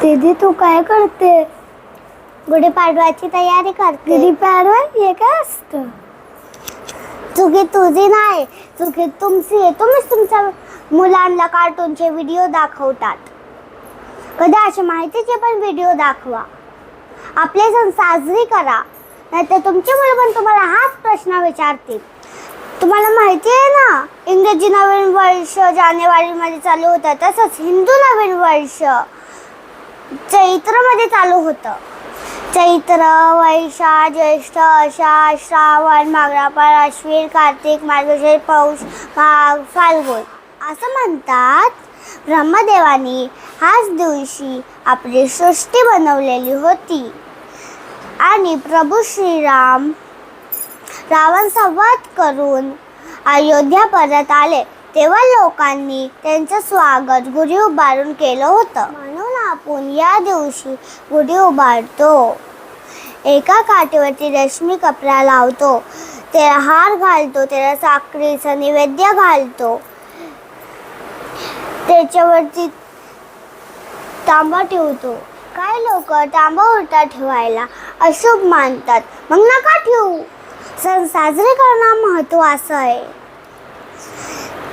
दीदी तू काय करते? गुढीपाडव्याची तयारी करते. दीदी पाडवा? हे काय असतं? चुकी तुझी नाही. चुकी तुमची आहे. तुम्हीच तुमच्या मुलांना कार्टूनचे व्हिडिओ दाखवतात. कधी असे माहितीचे पण व्हिडिओ दाखवा. आपले सण साजरी करा. नाहीतर तुमची मुलं पण तुम्हाला हाच प्रश्न विचारतील. तुम्हाला माहिती आहे ना इंग्रजी नवीन वर्ष जानेवारीमध्ये चालू होतं. तसंच हिंदू नवीन वर्ष. चैत्रमध्ये चालू होतं. चैत्र वैशाख ज्येष्ठ आषाढ श्रावण माघरापाळ अश्विन कार्तिक मार्गशीर पौष माघ फाल्गुन असं म्हणतात. ब्रह्मदेवानी हाच दिवशी आपली सृष्टी बनवलेली होती. आणि प्रभू श्रीराम रावण संवाद करून अयोध्या परत आले. तेव्हा लोकांनी त्यांचं स्वागत गुढी उभारून केलं होतं. टाकून या दिवशी गुढी उभारतो. एका काठीवरती रेशमी कपडा लावतो. त्याला हार घालतो त्याला साखरेचा नैवेद्य घालतो. त्याच्यावरती तांबा ठेवतो. काय लोक तांबा उलटा ठेवायला अशुभ मानतात. मग नका ठेवू. सण साजरे करणं महत्वाचं आहे.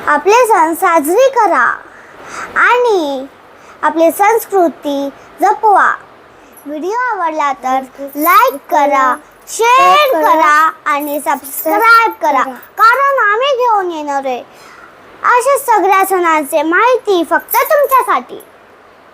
आपले सण साजरे करा. आणि आपली संस्कृती जपवा. व्हिडिओ आवडला तर लाईक करा शेअर करा आणि सबस्क्राईब करा. कारण आम्ही घेऊन येणार आहे. अशा सगळ्या सणांचे माहिती फक्त तुमच्यासाठी.